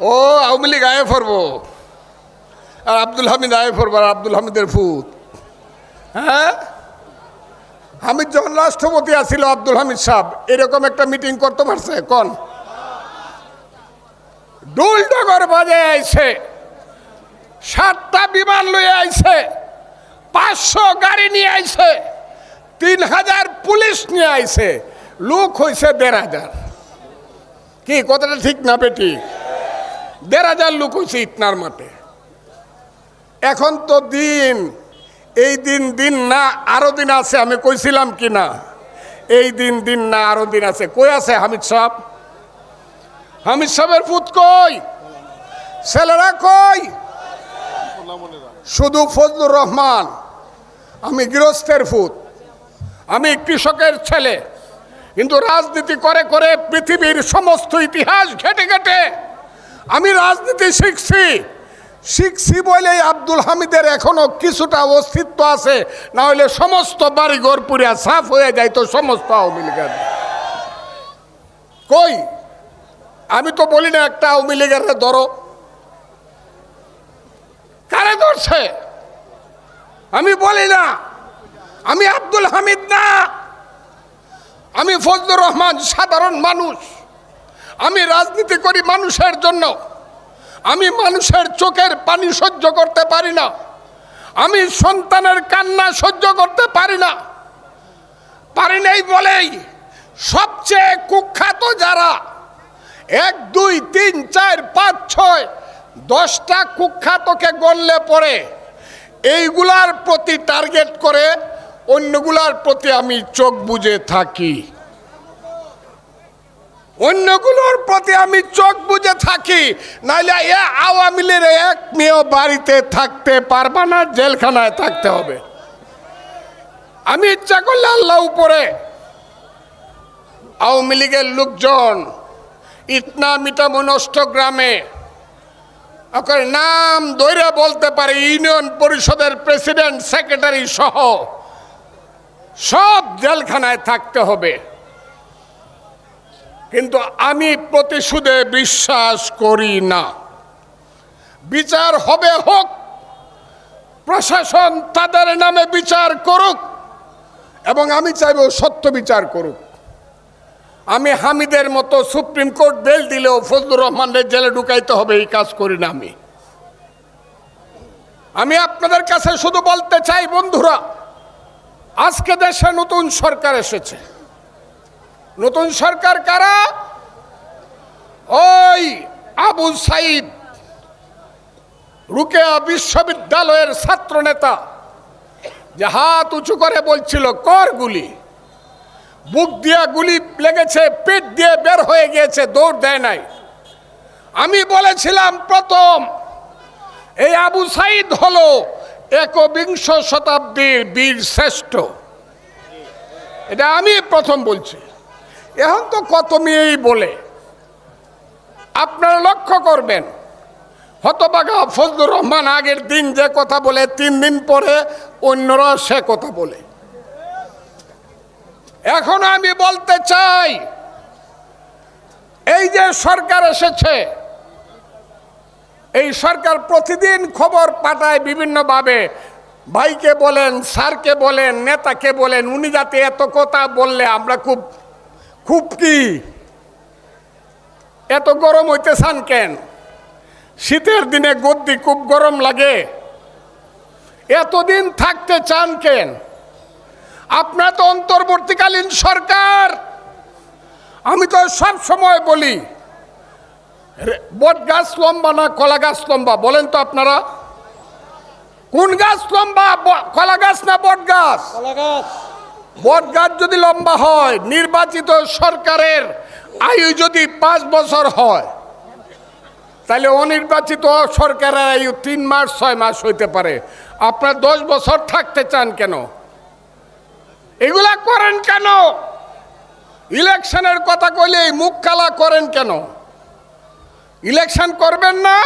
ও আওয়ামী লীগ আয়ে পড়ব আর আব্দুল হামিদ আয়ে পড়ব আর আব্দুল হামিদের ফুত। হ্যাঁ? হামিদ যখন রাষ্ট্রপতি আছিল, আব্দুল হামিদ সাহেব, এরকম একটা মিটিং করতে পারছে? কন? ডুল ডগর বাজে আইছে। সাতটা বিমান লয়ে আইছে। পাঁচশো গাড়ি নিয়ে আইছে। তিন হাজার পুলিশ নিয়ে আইছে। লোক হয়েছে দেড় হাজার। কি, কথাটা ঠিক না বেটি দেড় হাজার লোক হয়েছে ইতনার মাঠে। এখন তো দিন, এই দিন দিন না, আরও দিন আছে, আমি কইছিলাম কি না? এই দিন দিন না, আরও দিন আছে। কই আছে হামিদ সাহেব? হামিদ সাহেবের ফুট কই? ছেলেরা কই? শুধু ফজলুর রহমান, আমি গৃহস্থের ফুট আমি কৃষকের ছেলে। কিন্তু রাজনীতি করে করে পৃথিবীর সমস্ত ইতিহাস ঘেটে ঘেটে আমি রাজনীতি শিখছি। শিখছি বলে আব্দুল হামিদের এখনও কিছুটা অস্তিত্ব আছে, না হলে সমস্ত বাড়িঘর পুরিয়া সাফ হয়ে যায় তো সমস্ত আওয়ামী লীগের। কই? আমি তো বলি না একটা আওয়ামী লীগের ধরো। কারে ধরছে? আমি বলি না। আমি আব্দুল হামিদ না। আমি ফজলুর রহমান সাধারণ মানুষ। আমি রাজনীতি করি মানুষের জন্য। আমি মানুষের চোখের পানি সহ্য করতে পারি না। আমি সন্তানের কান্না সহ্য করতে পারি না। পারি নাই বলেই সবচেয়ে কুখ্যাত যারা, এক, দুই, তিন, চার, পাঁচ, ছয়, দশটা কুখ্যাতকে গণলে পরে এইগুলার প্রতি টার্গেট করে অন্যগুলার প্রতি আমি চোখ বুজে থাকি। অন্যগুলোর প্রতি আমি চোখ বুজে থাকি, নাইলে এ আওয়ামী লীগের এক মেয়েও বাড়িতে থাকতে পারবা না, জেলখানায় থাকতে হবে। আমি ইচ্ছা করলে আল্লাহ উপরে আওয়ামী লীগের লোকজন ইটনা মিটামো নষ্ট গ্রামে ওকে নাম ধরে বলতে পারে, ইউনিয়ন পরিষদের প্রেসিডেন্ট, সেক্রেটারি সহ সব জেলখানায় থাকতে হবে। কিন্তু আমি প্রতিশোধে বিশ্বাস করি না। বিচার হবে হোক, প্রশাসন তাদের নামে বিচার করুক, এবং আমি চাইব সত্য বিচার করুক। আমি হামিদের মতো সুপ্রিম কোর্ট বেল দিলেও ফজলুর রহমানের জেলে ঢুকাইতে হবে, এই কাজ করি না আমি। আমি আপনাদের কাছে শুধু বলতে চাই, বন্ধুরা, আজকে দেশে নতুন সরকার এসেছে। নতুন সরকার কারা? ওই আবু সাইদ, রুকেয়া বিশ্ববিদ্যালয়ের ছাত্র নেতা যে হাত উঁচু করে বলছিল, কর গুলি। বুক দিয়া গুলি লেগেছে, পেট দিয়ে বের হয়ে গিয়েছে, দৌড় দেয় নাই। আমি বলেছিলাম, প্রথম, এই আবু সাইদ হলো একবিংশ শতাব্দীর বীর শ্রেষ্ঠ। এটা আমি প্রথম বলছি। এখন তো কত মেয়েই বলে। আপনারা লক্ষ্য করবেন, হতবাগা ফজলুর রহমান আগের দিন যে কথা বলে, তিন দিন পরে অন্যরা সে কথা বলে। এখন আমি বলতে চাই, এই যে সরকার এসেছে, এই সরকার প্রতিদিন খবর পাঠায় বিভিন্নভাবে। ভাইকে বলেন, স্যারকে বলেন, নেতাকে বলেন, উনি যাতে এত কথা বললে আমরা খুব খুব কি এত গরম হইতে চান কেন? শীতের দিনে গদ্দি খুব গরম লাগে। এতদিন থাকতে চান কেন? আপনার তো অন্তর্বর্তীকালীন সরকার। আমি তো সব সময় বলি বট গাছ লম্বা না কলা গাছ লম্বা, বলেন তো আপনারা। কোন গাছ লম্বা কলা গাছ না বট গাছ? বট গাছ। যদি লম্বা হয়, নির্বাচিত সরকারের আয়ু যদি পাঁচ বছর হয় তাহলে অনির্বাচিত সরকারের আয়ু তিন মাস, ছয় মাস হইতে পারে। আপনার দশ বছর থাকতে চান কেন? এগুলা করেন কেন? ইলেকশনের কথা কইলে মুখ কালা করেন কেন? ইলেকশন করবেন না?